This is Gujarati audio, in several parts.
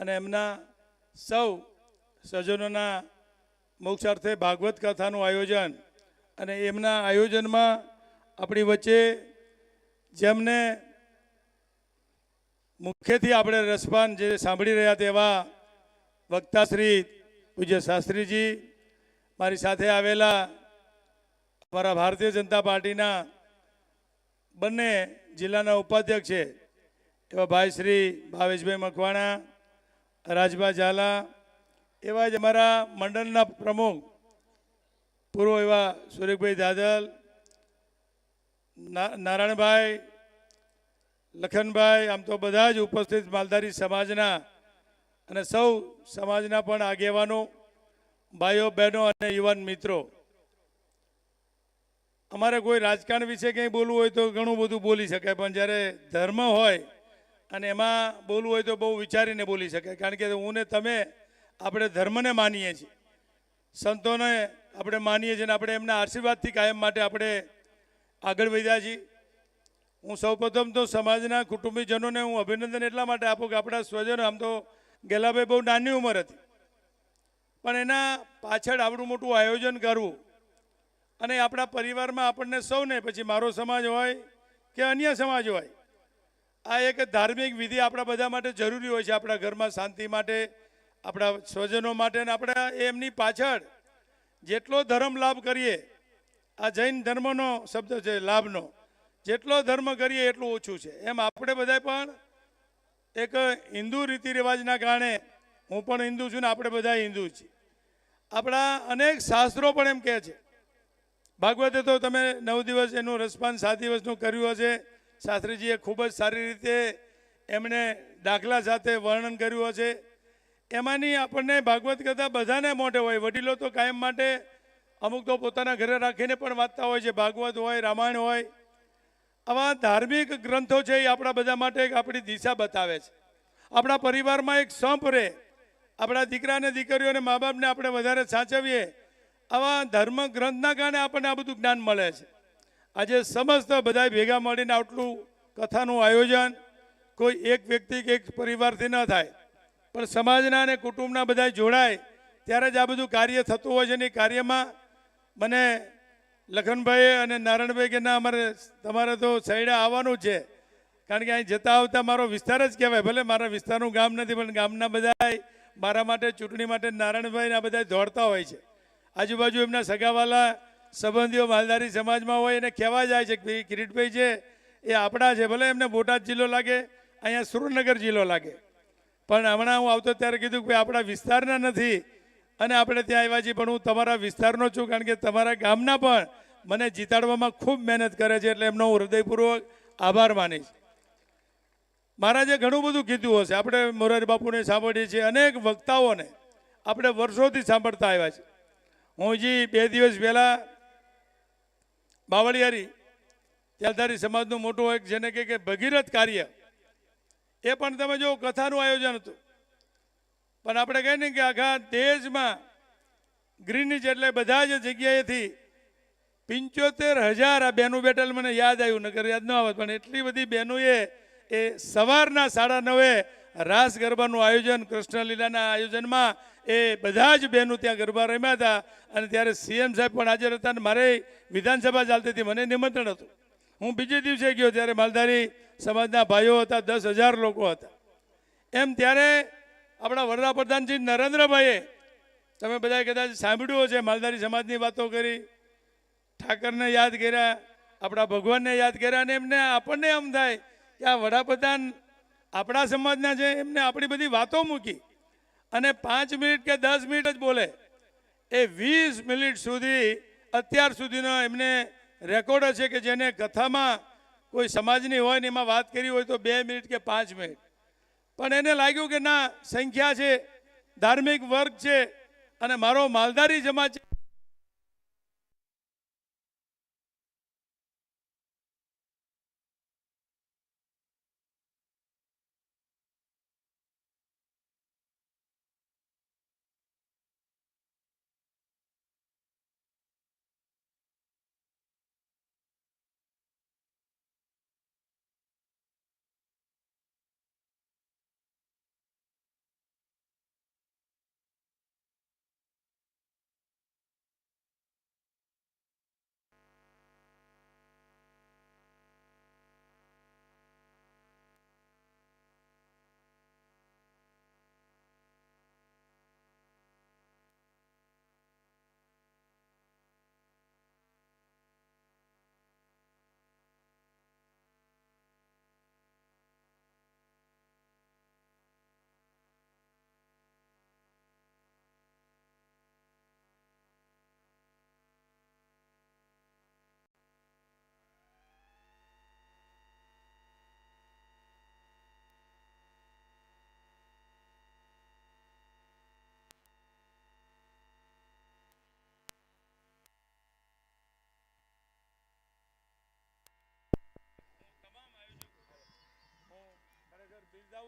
અને એમના સૌ સજ્જનોના મોક્ષાર્થે ભાગવત કથાનું આયોજન અને એમના આયોજનમાં આપણી વચ્ચે જેમને મુખ્યથી આપણે રસપાન જે સાંભળી રહ્યા તેવા વક્તાશ્રી પૂજ્ય શાસ્ત્રીજી, મારી સાથે આવેલા અમારા ભારતીય જનતા પાર્ટીના બંને જિલ્લાના ઉપાધ્યક્ષ છે એવા ભાઈ શ્રી ભાવેશભાઈ મકવાણા રાજભા ઝાલા એવા જ અમારા મંડળના પ્રમુખ, પૂર્વ એવા સુરેખભાઈ દાદલ નારાયણભાઈ, લખનભાઈ, આમ તો બધા જ ઉપસ્થિત માલધારી સમાજના અને સૌ સમાજના પણ આગેવાનો, ભાઈઓ, બહેનો અને યુવાન મિત્રો. અમારે કોઈ રાજકારણ વિશે કંઈ બોલવું હોય તો ઘણું બધું બોલી શકાય, પણ જ્યારે ધર્મ હોય અને એમાં બોલવું હોય તો બહુ વિચારીને બોલી શકે, કારણ કે હું ને તમે આપણે ધર્મને માનીએ છીએ. સંતોને આપણે માનીએ છીએ અને આપણે એમના આશીર્વાદથી કાયમ માટે આપણે આગળ વધ્યા છીએ. હું સૌપ્રથમ તો સમાજના કુટુંબીજનોને હું અભિનંદન એટલા માટે આપું કે આપણા સ્વજનો, આમ તો ગેલાભાઈ બહુ નાની ઉંમર હતી. પણ એના પાછળ આવડું મોટું આયોજન કરવું અને આપણા પરિવારમાં આપણને સૌને, પછી મારો સમાજ હોય કે અન્ય સમાજ હોય આ એક ધાર્મિક વિધિ આપણા બધા માટે જરૂરી હોય છે, આપણા ઘરમાં શાંતિ માટે, આપણા સ્વજનો માટે અને આપણા એમની પાછળ જેટલો ધર્મ લાભ કરીએ, આ જૈન ધર્મનો શબ્દ છે, લાભનો, જેટલો ધર્મ કરીએ એટલું ઓછું છે. એમ આપણે બધા પણ એક હિન્દુ રીતિ રિવાજના કારણે હું પણ હિન્દુ છું ને આપણે બધા હિન્દુ છીએ. આપણા અનેક શાસ્ત્રો પણ એમ કહે છે. ભાગવતે તો તમે નવ દિવસ એનું રસપાન, સાત દિવસનું કર્યું હશે. શાસ્ત્રીજીએ ખૂબ જ સારી રીતે એમણે દાખલા સાથે વર્ણન કર્યું હશે. એમાંની આપણને ભાગવત કથા બધાને મોઢે હોય. વડીલો તો કાયમ માટે અમુક તો પોતાના ઘરે રાખીને પણ વાંચતા હોય છે. ભાગવત હોય, રામાયણ હોય. આવા ધાર્મિક ગ્રંથો છે એ આપણા બધા માટે એક આપણી દિશા બતાવે છે. આપણા પરિવારમાં એક સંપ રહે. આપણા દીકરાને, દીકરીઓને, મા બાપને આપણે વધારે સાચવીએ. આવા ધર્મ ગ્રંથના કારણે આપણને આ બધું જ્ઞાન મળે છે. આજે સમસ્ત બધા ભેગા મળીને આટલું કથાનું આયોજન, કોઈ એક વ્યક્તિ કે એક પરિવારથી ન થાય, પણ સમાજના અને કુટુંબના બધા જોડાય, ત્યારે જ આ બધું કાર્ય થતું હોય છે અને કાર્યમાં મને લખનભાઈ અને નારાયણભાઈ કે ના, અમારે તમારે તો સૈડા આવવાનું છે, કારણ કે અહીં જતા આવતા મારો વિસ્તાર જ કહેવાય, ભલે મારા વિસ્તારનું ગામ નથી, પણ ગામના બધા મારા માટે, ચૂંટણી માટે નારાયણભાઈ આ બધા દોડતા હોય છે. આજુબાજુ એમના સગાવાલા સંબંધીઓ માલધારી સમાજમાં હોય એને કહેવા જાય છે કે ભાઈ કિરીટભાઈ છે એ આપણા છે, ભલે એમને બોટાદ જિલ્લો લાગે, અહીંયા સુરેન્દ્રનગર જિલ્લો લાગે. પણ હમણાં હું આવતો ત્યારે કીધું કે આપણા વિસ્તારના નથી. અને આપણે ત્યાં આવ્યા છીએ, પણ હું તમારા વિસ્તારનો છું, કારણ કે તમારા ગામના પણ મને જીતાડવામાં ખૂબ મહેનત કરે છે, એટલે એમનો હું હૃદયપૂર્વક આભાર માનીશ. મહારાજે ઘણું બધું કીધું હશે, આપણે મોરારી બાપુને સાંભળીએ છીએ, અનેક વક્તાઓને આપણે વર્ષોથી સાંભળતા આવ્યા છે હું જી બે દિવસ પહેલાં બાવળિયારી ત્યાલધારી સમાજનું મોટું એક જેને કહે કે ભગીરથ કાર્ય. એ પણ તમે જો કથાનું આયોજન હતું. પણ આપણે કહીએ ને કે આખા દેશમાં ગ્રીનિજ એટલે બધા જ જગ્યાએથી પંચોતેર હજાર આ બેનું બેટલ મને યાદ આવ્યું નગર યાદ ન આવે પણ એટલી બધી બહેનોએ એ સવારના સાડા નવે રાસ ગરબાનું આયોજન, કૃષ્ણલીલાના આયોજનમાં એ બધા જ બહેનો ત્યાં ગરબા રમ્યા હતા અને ત્યારે સીએમ સાહેબ પણ હાજર હતા અને મારે વિધાનસભા ચાલતી હતી. મને નિમંત્રણ હતું. હું બીજે દિવસે ગયો ત્યારે માલધારી સમાજના ભાઈઓ હતા, દસ હજાર લોકો હતા. એમ ત્યારે આપણા વડાપ્રધાનજી નરેન્દ્રભાઈએ, તમે બધાએ કદાચ સાંભળ્યું હશે, માલધારી સમાજની વાતો કરી. ઠાકરને યાદ કર્યા, આપણા ભગવાનને યાદ કર્યા અને એમને આપણને એમ થાય કે આ વડાપ્રધાન આપણા સમાજના છે, એમને આપણી બધી વાતો મૂકી. અને પાંચ મિનિટ કે દસ મિનિટ જ બોલે. એ વીસ મિનિટ સુધી, અત્યાર સુધીનો એમને રેકોર્ડ છે કે જેને કથામાં કોઈ સમાજની હોય ને એમાં વાત કરી હોય તો બે મિનિટ કે પાંચ મિનિટ. પણ એને લાગ્યું કે ના, સંખ્યા છે, ધાર્મિક વર્ગ છે અને મારો માલધારી સમાજ છે.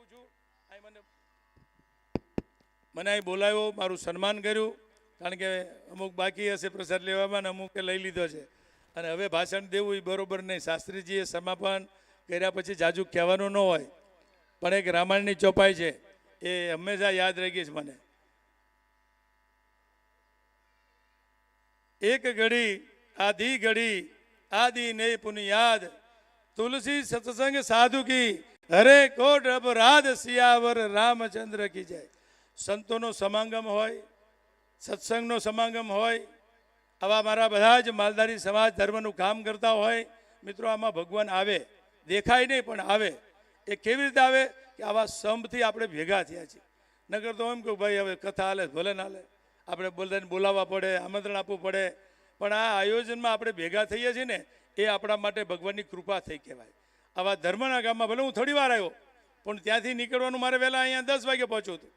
આવું છું. મને અહીં બોલાવ્યો, મારું સન્માન કર્યું, કારણ કે અમુક બાકી હશે પ્રસાદ લેવામાં અમુકે લઈ લીધો છે. અને હવે ભાષણ દેવું એ બરોબર નહીં. શાસ્ત્રીજીએ સમાપન કર્યા પછી જાજુ કહેવાનું ન હોય. પણ એક રામાયણની ચોપાઈ છે. એ હંમેશા યાદ રહી ગઈ છે મને. એક ઘડી, આધી ઘડી આદિ ને પુનિયાદ. તુલસી સત્સંગ સાધુ કી હરે કોટ અપરાધ સિયાવર રામચંદ્ર કી જાય. સંતોનો સમાગમ હોય, સત્સંગનો સમાગમ હોય, આવા મારા બધા જ માલધારી સમાજ ધર્મનું કામ કરતા હોય, મિત્રો આમાં ભગવાન આવે, દેખાય નહીં પણ આવે. એ કેવી રીતે આવે? કે આવા સંભથી આપણે ભેગા થયા છીએ. નગર તો એમ કહું, ભાઈ, હવે કથા હાલે, ભલે ના હાલે. આપણે બધાને બોલાવવા પડે, આમંત્રણ આપવું પડે. પણ આ આયોજનમાં આપણે ભેગા થઈએ છીએ ને, એ આપણા માટે ભગવાનની કૃપા થઈ કહેવાય. આવા ધર્મના ગામમાં ભલે હું થોડી વાર આવ્યો, પણ ત્યાંથી નીકળવાનું મારે વહેલા અહીંયા દસ વાગે પહોંચ્યું હતું.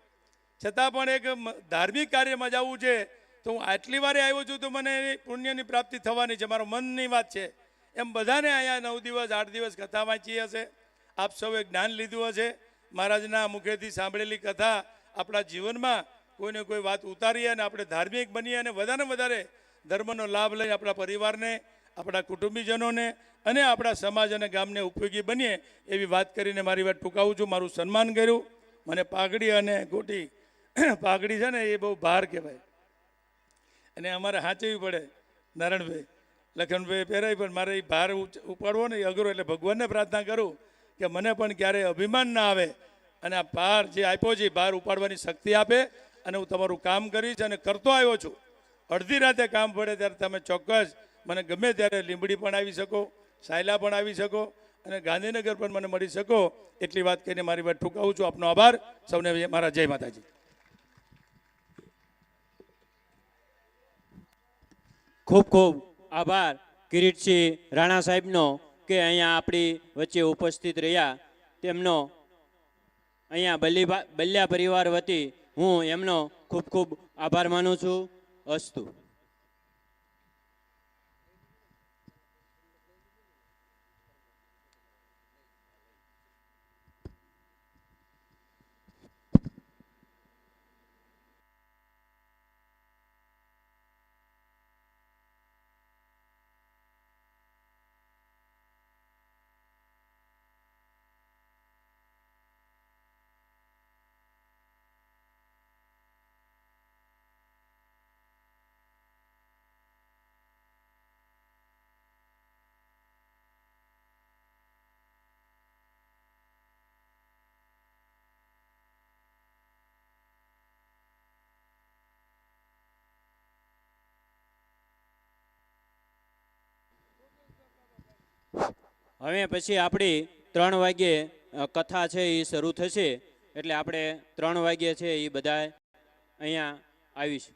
છતાં પણ એક ધાર્મિક કાર્યમાં જવું છે, તો હું આટલી વારે આવ્યો છું, તો મને પુણ્યની પ્રાપ્તિ થવાની છે, મારો મનની વાત છે. એમ બધાને અહીંયા નવ દિવસ, આઠ દિવસ કથા વાંચી હશે. આપ સૌએ જ્ઞાન લીધું હશે. મહારાજના મુખેથી સાંભળેલી કથા આપણા જીવનમાં કોઈને કોઈ વાત ઉતારીએ અને આપણે ધાર્મિક બનીએ અને વધારે વધારે ધર્મનો લાભ લઈ આપણા પરિવારને આપણા કુટુંબીજનોને અને આપણા સમાજ અને ગામને ઉપયોગી બનીએ એવી વાત કરીને મારી વાત ટૂંકાવું છું, મારું સન્માન કર્યું. મને પાઘડી અને ગોટી, પાઘડી છે ને એ બહુ ભાર કહેવાય. અને અમારે સાચવવી પડે નારાયણભાઈ લખનભાઈ પહેરાય પણ મારે એ ભાર ઉપાડવો ને અઘરો, એટલે ભગવાનને પ્રાર્થના કરું કે મને પણ ક્યારેય અભિમાન ના આવે અને આ ભાર જે આપ્યો છે ભાર ઉપાડવાની શક્તિ આપે અને હું તમારું કામ કરીશ અને કરતો આવ્યો છું. અડધી રાતે કામ પડે ત્યારે તમે ચોક્કસ મને ગમે ત્યારે લીંબડી પણ આવી શકો, સાયલા પણ આવી શકો અને ગાંધીનગર પણ મને મળી શકો એટલી વાત કહીને મારી વાત ઠુકાવું છું. આપનો આભાર. સૌને મારા જય માતાજી. ખૂબ ખૂબ આભાર કિરીટસિંહ રાણા સાહેબનો કે અહીંયા આપણી વચ્ચે ઉપસ્થિત રહ્યા. તેમનો અહીંયા બલ્લી બલ્યા પરિવાર વતી હું એમનો ખૂબ ખૂબ આભાર માનું છું. અસ્તુ. હવે પછી આપણી ત્રણ વાગ્યે કથા છે એ શરૂ થશે. એટલે આપણે ત્રણ વાગ્યે છે એ બધા અહીંયા આવીશું.